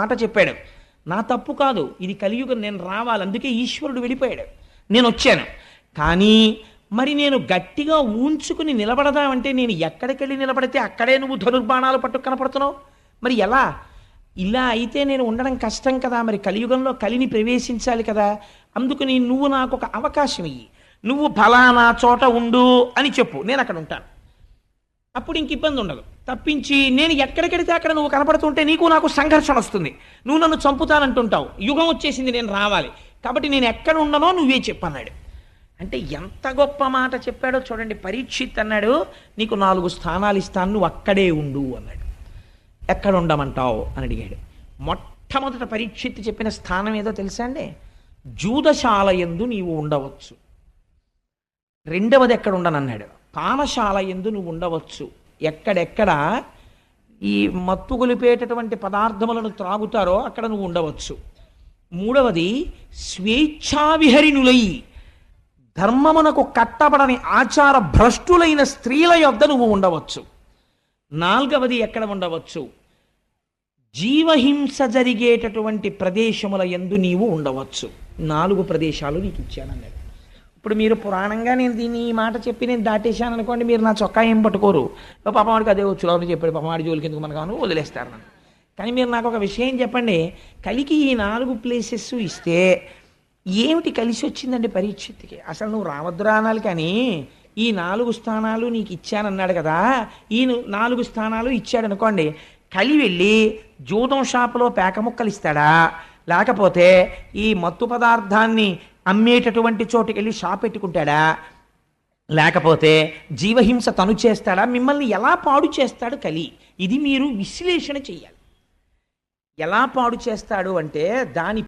మాట చెప్పాడు. నా తప్పు కాదు ఇది కలియుగం నేను రావాలి అందుకే ఈశ్వరుడు వెళ్ళిపోయాడు నేను వచ్చాను. కానీ మరి నేను గట్టిగా ఊంచుకుని నిలబడదామంటే నేను ఎక్కడికెళ్ళి నిలబడితే అక్కడే నువ్వు ధనుర్బాణాలు పట్టు కనపడుతున్నావు? మరి ఎలా? ఇలా అయితే నేను ఉండడం కష్టం కదా మరి కలియుగంలో కలిని ప్రవేశించాలి కదా. అందుకని నువ్వు నాకు ఒక అవకాశం ఇయ్యి. నువ్వు ఫలానా చోట ఉండు అని చెప్పు. నేను అక్కడ ఉంటాను. అప్పుడు ఇంక ఇబ్బంది ఉండదు. తప్పించి నేను ఎక్కడికెడితే అక్కడ నువ్వు కనపడుతుంటే నీకు నాకు సంఘర్షణ వస్తుంది. నువ్వు నన్ను చంపుతానంటుంటావు. యుగం వచ్చేసింది నేను రావాలి. కాబట్టి నేను ఎక్కడ ఉండనో నువ్వే చెప్పన్నాడు అంటే ఎంత గొప్ప మాట చెప్పాడో చూడండి. పరీక్షిత్ అన్నాడు నీకు నాలుగు స్థానాలు ఇస్తాను నువ్వు అక్కడే ఉండు అన్నాడు. ఎక్కడ ఉండమంటావు అని అడిగాడు. మొట్టమొదట పరీక్షిత్ చెప్పిన స్థానం ఏదో తెలుసా అండి? జూదశాల ఎందు నీవు ఉండవచ్చు. రెండవది ఎక్కడ ఉండనన్నాడు? పానశాల ఎందు నువ్వు ఉండవచ్చు. ఎక్కడెక్కడ ఈ మత్తు గొలిపేటటువంటి పదార్థములను త్రాగుతారో అక్కడ నువ్వు ఉండవచ్చు. మూడవది స్వేచ్ఛావిహరిణులై ధర్మమునకు కట్టబడని ఆచార భ్రష్టులైన స్త్రీల యొద్ద నువ్వు ఉండవచ్చు. నాలుగవది ఎక్కడ ఉండవచ్చు? జీవహింస జరిగేటటువంటి ప్రదేశముల ఎందు నీవు ఉండవచ్చు. నాలుగు ప్రదేశాలు నీకు ఇచ్చానన్నాడు ఇప్పుడు మీరు పురాణంగా నేను దీన్ని ఈ మాట చెప్పి నేను దాటేశాను అనుకోండి మీరు నా చొక్కా ఏం పట్టుకోరు. పాపవాడికి పాపం వాడికి అదే వచ్చు. అని చెప్పాడు పాపం వాడి జోలికి ఎందుకు మనకు? కాను వదిలేస్తారు నన్ను. కానీ మీరు నాకు ఒక విషయం చెప్పండి కలికి ఈ నాలుగు ప్లేసెస్ ఇస్తే ఏమిటి కలిసి వచ్చిందండి పరీక్షిత్తుకి అసలు నువ్వు రావద్దురా అనాలి కానీ ఈ నాలుగు స్థానాలు నీకు ఇచ్చానన్నాడు కదా ఈ నాలుగు స్థానాలు ఇచ్చాడు అనుకోండి కలి వెళ్ళి జూదం షాపులో పేక ముక్కలు ఇస్తాడా? లేకపోతే ఈ మత్తు పదార్థాన్ని అమ్మేటటువంటి చోటుకి వెళ్ళి షాప్ పెట్టుకుంటాడా? లేకపోతే జీవహింస తను చేస్తాడా? మిమ్మల్ని ఎలా పాడు చేస్తాడు కలి? ఇది మీరు విశ్లేషణ చేయాలి. ఎలా పాడు చేస్తాడు అంటే దాని